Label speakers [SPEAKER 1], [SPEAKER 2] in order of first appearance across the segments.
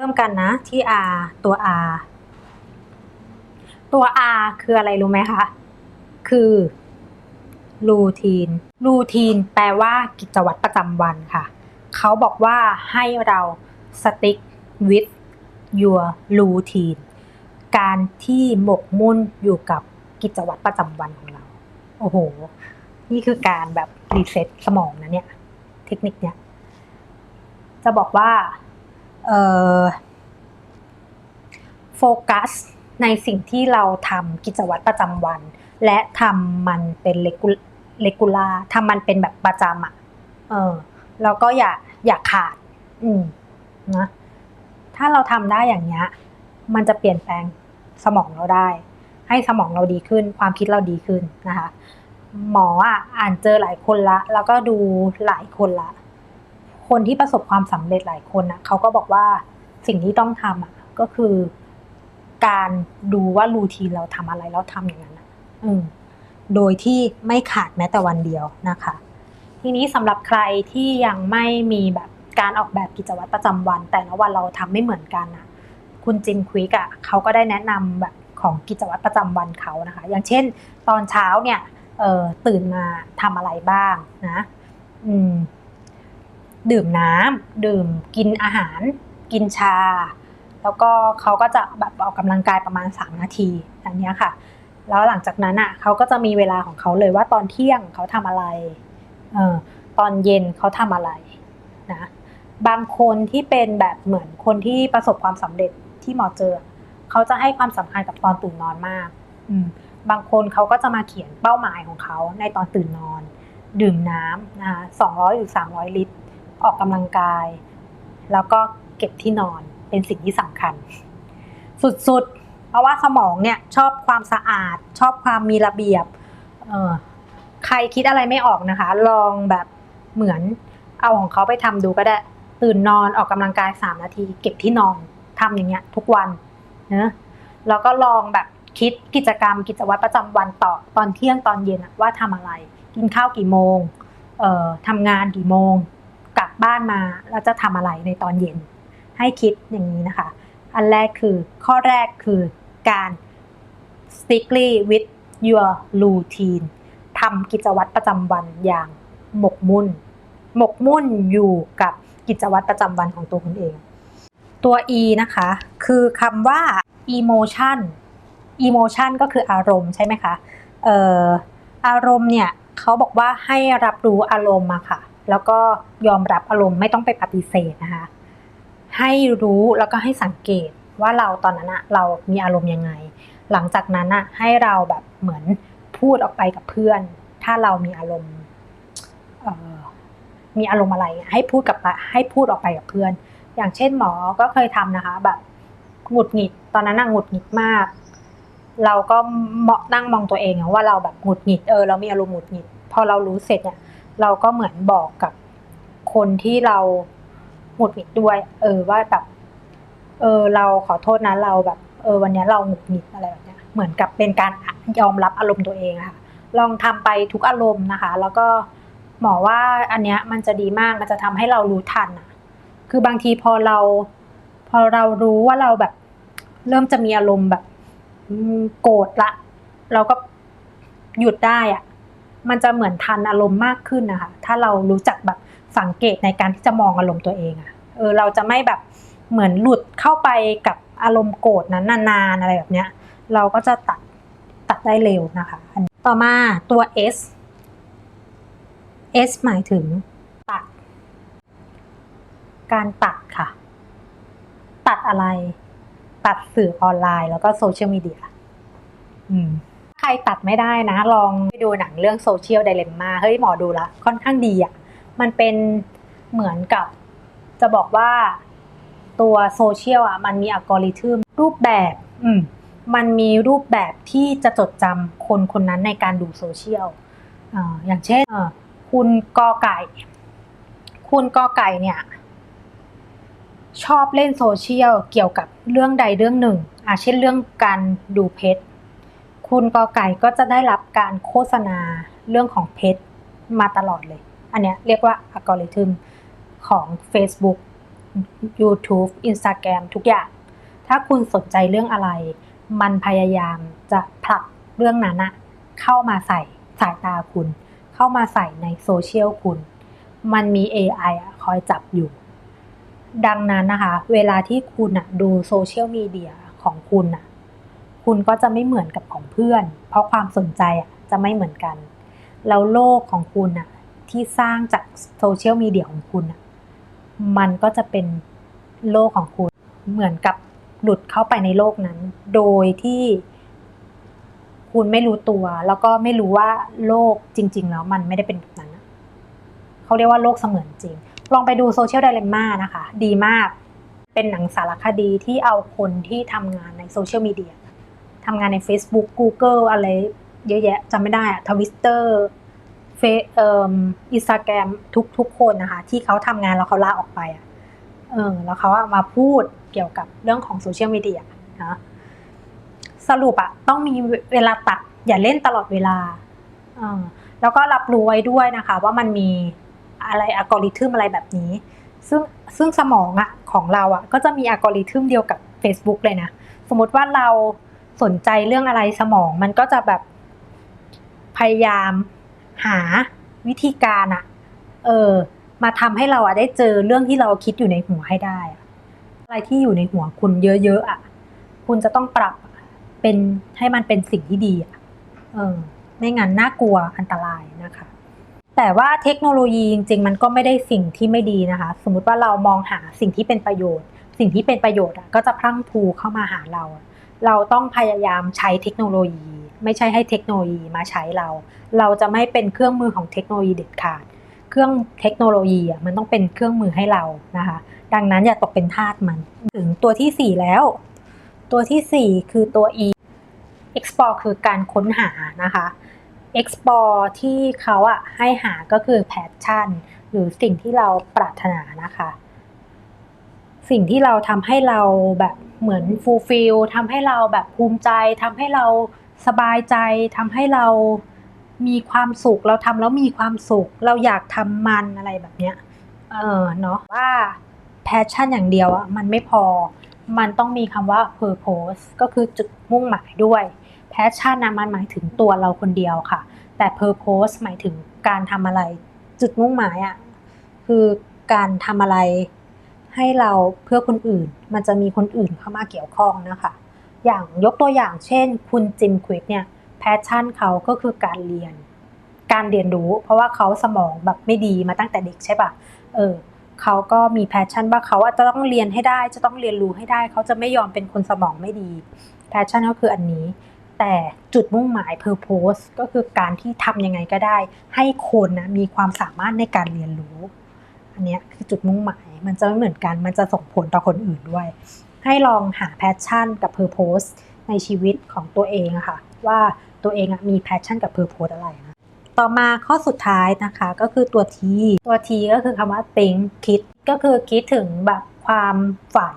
[SPEAKER 1] เริ่มกันนะที่ R ตัว R ตัว R คืออะไรรู้ไหมคะ คือ routine routine แปลว่ากิจวัตรประจำวันค่ะ เขาบอกว่าให้เรา stick with your routine การที่หมกมุ่นอยู่กับกิจวัตรประจำวันของเรา โอ้โห นี่คือการแบบรีเซ็ตสมองนะเนี่ย เทคนิคเนี่ย จะบอกว่า โฟกัสในสิ่งที่เราทำกิจวัตรประจำวัน และทำมันเป็นเลกูเลกูล่าทำมันเป็นแบบประจำอะเออแล้วก็อย่าอย่าขาด อืมนะถ้าเราทำได้อย่างเงี้ย มันจะเปลี่ยนแปลงสมองเราได้ ให้สมองเราดีขึ้น ความคิดเราดีขึ้นนะคะ หมออะอ่านเจอหลายคนละ แล้วก็ดูหลายคนละ คนที่ประสบความสำเร็จหลายคนนะเขาก็บอกว่าสิ่งที่ต้องทำอะก็คือ การดูว่ารูทีนเราทำอะไรแล้วทำอย่างนั้นอืมโดยที่ไม่ขาดแม้แต่วันเดียวนะคะ ทีนี้สำหรับใครที่ยังไม่มีแบบการออกแบบกิจวัตรประจำวัน แต่ละวันเราทำไม่เหมือนกันนะคุณจินควิกอะเขาก็ได้แนะนำแบบของกิจวัตรประจำวันเขานะคะ อย่างเช่น ตอนเช้าเนี่ยตื่นมาทำอะไรบ้างนะ อืม ดื่มน้ำดื่มกินอาหาร กินชา แล้วก็เขาก็จะแบบออกกำลังกายประมาณ 3 นาทีอย่างนี้ค่ะ แล้วหลังจากนั้นอะเขาก็จะมีเวลาของเขาเลยว่าตอนเที่ยงเขาทำอะไรเออตอนเย็นเขาทำอะไรนะบางคนที่เป็นแบบเหมือนคนที่ประสบความสำเร็จที่หมอเจอ เขาจะให้ความสำคัญกับตอนตื่นนอนมาก อืมบางคนเขาก็จะมาเขียนเป้าหมายของเขาในตอนตื่นนอน ดื่มน้ำนะคะสองร้อยหรือสามร้อยลิตร ออกกำลังกาย แล้วก็เก็บที่นอนเป็นสิ่งที่สำคัญ สุดๆ เพราะว่าสมองเนี่ยชอบความสะอาด ชอบความมีระเบียบเออใครคิดอะไรไม่ออกนะคะ ลองแบบเหมือนเอาของเขาไปทำดูก็ได้ ตื่นนอนออกกำลังกายสามนาที เก็บที่นอนทำอย่างเงี้ย ทุกวันนะแล้วก็ลองแบบคิดกิจกรรมกิจวัตรประจำวันต่อตอนเที่ยงตอนเย็นอะว่าทำอะไร กินข้าวกี่โมงเอ่อทำงานกี่โมง บ้านมาแล้วจะทำอะไรในตอนเย็น ให้คิดอย่างนี้นะคะ อันแรกคือข้อแรกคือการ stickly with your routine ทำกิจวัตรประจำวันอย่างหมกมุ่น หมกมุ่นอยู่กับกิจวัตรประจำวันของตัวคุณเอง ตัว e นะคะ คือคำว่า emotion emotion ก็คืออารมณ์ใช่ไหมคะอออารมณ์เนี่ยเขาบอกว่าให้รับรู้อารมณ์มาค่ะ แล้วก็ยอมรับอารมณ์ไม่ต้องไปปฏิเสธนะคะ ให้รู้แล้วก็ให้สังเกตว่าเราตอนนั้นอะเรามีอารมณ์ยังไง หลังจากนั้นอะให้เราแบบเหมือนพูดออกไปกับเพื่อน ถ้าเรามีอารมณ์มีอารมณ์อะไรให้พูดกับให้พูดออกไปกับเพื่อน อย่างเช่นหมอก็เคยทำนะคะ แบบหงุดหงิด ตอนนั้นน่ะหงุดหงิดมาก เราก็เหมาะนั่งมองตัวเองว่าเราแบบหงุดหงิดเออเรามีอารมณ์หงุดหงิด พอเรารู้เสร็จเนี่ย เราก็เหมือนบอกกับคนที่เราหงุดหงิดด้วย เออว่าแบบ เออ เราขอโทษนะเราแบบ เออ วันนี้เราหงุดหงิดอะไรแบบเนี้ยเหมือนกับเป็นการยอมรับอารมณ์ตัวเองค่ะ ลองทำไปทุกอารมณ์นะคะ แล้วก็หมอว่าอันเนี้ยมันจะดีมากมันจะทำให้เรารู้ทันอะ คือบางทีพอเรา พอเรารู้ว่าเราแบบ เริ่มจะมีอารมณ์แบบโกรธละ เราก็หยุดได้อะ มันจะเหมือนทันอารมณ์มากขึ้นนะคะ ถ้าเรารู้จักแบบสังเกตในการที่จะมองอารมณ์ตัวเองอะเออเราจะไม่แบบเหมือนหลุดเข้าไปกับอารมณ์โกรธนั้นนานๆอะไรแบบเนี้ย เราก็จะตัดตัดได้เร็วนะคะ ต่อมาตัว S S หมายถึงตัด การตัดค่ะ ตัดอะไร ตัดสื่อออนไลน์แล้วก็โซเชียลมีเดีย อืม ใครตัดไม่ได้นะ ลองไปดูหนังเรื่องโซเชียลไดเลมมาเฮ้ยหมอดูละค่อนข้างดีอะ มันเป็นเหมือนกับ จะบอกว่าตัวโซเชียลอะ มันมีอัลกอริทึมรูปแบบ อืมมันมีรูปแบบที่จะจดจำคนคนนั้นในการดูโซเชียลอย่างเช่นคุณกอไก่ คุณกอไก่เนี่ย ชอบเล่นโซเชียลเกี่ยวกับเรื่องใดเรื่องหนึ่งอาเช่นเรื่องการดูเพชร คุณกอไก่ก็จะได้รับการโฆษณาเรื่องของเพชรมาตลอดเลย อันเนี้ยเรียกว่าอัลกอริทึมของ Facebook YouTube Instagram ทุกอย่าง ถ้าคุณสนใจเรื่องอะไร มันพยายามจะผลักเรื่องนั้นอะเข้ามาใส่สายตาคุณ เข้ามาใส่ในโซเชียลคุณ มันมี AI อะคอยจับอยู่ ดังนั้นนะคะ เวลาที่คุณอะดูโซเชียลมีเดียของคุณอะ คุณก็จะไม่เหมือนกับของเพื่อน เพราะความสนใจอะจะไม่เหมือนกัน แล้วโลกของคุณอะที่สร้างจากโซเชียลมีเดียของคุณอะมันก็จะเป็นโลกของคุณเหมือนกับหลุดเข้าไปในโลกนั้น โดยที่คุณไม่รู้ตัว แล้วก็ไม่รู้ว่าโลกจริง ๆ แล้วมันไม่ได้เป็นแบบนั้นเขาเรียกว่าโลกเสมือนจริง ลองไปดูโซเชียลไดเลม่านะคะ ดีมาก เป็นหนังสารคดีที่เอาคนที่ทำงานในโซเชียลมีเดีย ทำงานใน Facebook Google อะไรเยอะแยะจำไม่ได้อะทวิตเตอร์เฟซเอ่ออินสตาแกรมทุกทุกคนนะคะ ที่เขาทำงานแล้วเขาลาออกไปอะเออแล้วเขาอะมาพูดเกี่ยวกับเรื่องของโซเชียลมีเดียนะสรุปอะต้องมีเวลาตัดอย่าเล่นตลอดเวลาเออแล้วก็รับรู้ไว้ด้วยนะคะ ว่ามันมีอะไรอัลกอริทึมอะไรแบบนี้ ซึ่งซึ่งสมองอะของเราอะก็จะมีอัลกอริทึมเดียวกับ Facebook เลยนะ สมมติว่าเรา สนใจเรื่องอะไรสมอง มันก็จะแบบพยายามหาวิธีการอะเออ มาทำให้เราอะได้เจอเรื่องที่เราคิดอยู่ในหัวให้ได้อะอะไรที่อยู่ในหัวคุณเยอะๆอะคุณจะต้องปรับเป็นให้มันเป็นสิ่งที่ดีอะเออไม่งั้นน่ากลัวอันตรายนะคะ แต่ว่าเทคโนโลยีจริงๆ มันก็ไม่ได้สิ่งที่ไม่ดีนะคะ สมมุติว่าเรามองหาสิ่งที่เป็นประโยชน์ สิ่งที่เป็นประโยชน์อะก็จะพรั่งพรูเข้ามาหาเรา เราต้องพยายามใช้เทคโนโลยี ไม่ใช่ให้เทคโนโลยีมาใช้เรา เราจะไม่เป็นเครื่องมือของเทคโนโลยีเด็ดขาด เครื่องเทคโนโลยีอะมันต้องเป็นเครื่องมือให้เรานะคะ ดังนั้นอย่าตกเป็นทาสมัน ถึงตัวที่ 4 แล้ว ตัวทีสี่4 คือตัว e explore คือการค้นหานะคะ explore ที่เขาอะให้หาก็คือ passion หรือสิ่งที่เราปรารถนานะคะ สิ่งที่เราทำให้เราแบบเหมือน fulfill ทำให้เราแบบภูมิใจทำให้เราสบายใจทำให้เรามีความสุข เราทำแล้วมีความสุข เราอยากทำมันอะไรแบบเนี้ยเออเนาะว่า passion อย่างเดียวอะมันไม่พอมันต้องมีคำว่า purpose ก็คือจุดมุ่งหมายด้วย passion นะมันหมายถึงตัวเราคนเดียวค่ะ แต่ purpose หมายถึงการทำอะไร จุดมุ่งหมายอะคือการทำอะไร ให้เราเพื่อคนอื่น มันจะมีคนอื่นเข้ามาเกี่ยวข้องนะคะ อย่างยกตัวอย่างเช่น คุณจิมควิกเนี่ยแพชชั่นเขาก็คือการเรียน การเรียนรู้ เพราะว่าเขาสมองแบบไม่ดีมาตั้งแต่เด็กใช่ปะเออเขาก็มีแพชชั่นว่าเขาจะต้องเรียนให้ได้ จะต้องเรียนรู้ให้ได้ เขาจะไม่ยอมเป็นคนสมองไม่ดีแพชชั่นก็คืออันนี้ แต่จุดมุ่งหมาย purpose ก็คือการที่ทำยังไงก็ได้ ให้คนนะมีความสามารถในการเรียนรู้ อันนี้คือจุดมุ่งหมาย มันจะไม่เหมือนกัน มันจะส่งผลต่อคนอื่นด้วย ให้ลองหาแพชชั่นกับ purpose ในชีวิตของตัวเองค่ะ ว่าตัวเองมีแพชชั่นกับ purpose อะไรนะต่อมาข้อสุดท้ายนะคะก็คือตัว T ตัว T ก็คือคำว่า think คิดก็คือคิดถึงแบบความฝัน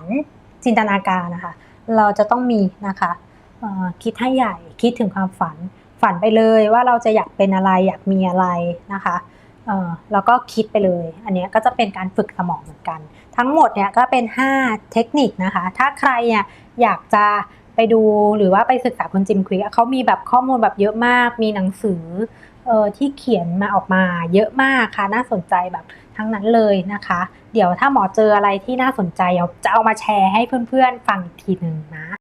[SPEAKER 1] จินตนาการนะคะ เราจะต้องมีนะคะคิดให้ใหญ่คิดถึงความฝันฝันไปเลยว่าเราจะอยากเป็นอะไรอยากมีอะไรนะคะ แล้วก็คิดไปเลย อันนี้ก็จะเป็นการฝึกสมองเหมือนกัน ทั้งหมดเนี่ยก็เป็น 5 เทคนิคนะคะ ถ้าใครเนี่ยอยากจะไปดูหรือว่าไปศึกษาคุณจิมควิกเขามีแบบข้อมูลแบบเยอะมาก มีหนังสือเออที่เขียนมาออกมาเยอะมากค่ะน่าสนใจแบบทั้งนั้นเลยนะคะ เดี๋ยวถ้าหมอเจออะไรที่น่าสนใจเดี๋ยวจะเอามาแชร์ให้เพื่อนๆฟังทีหนึ่งนะ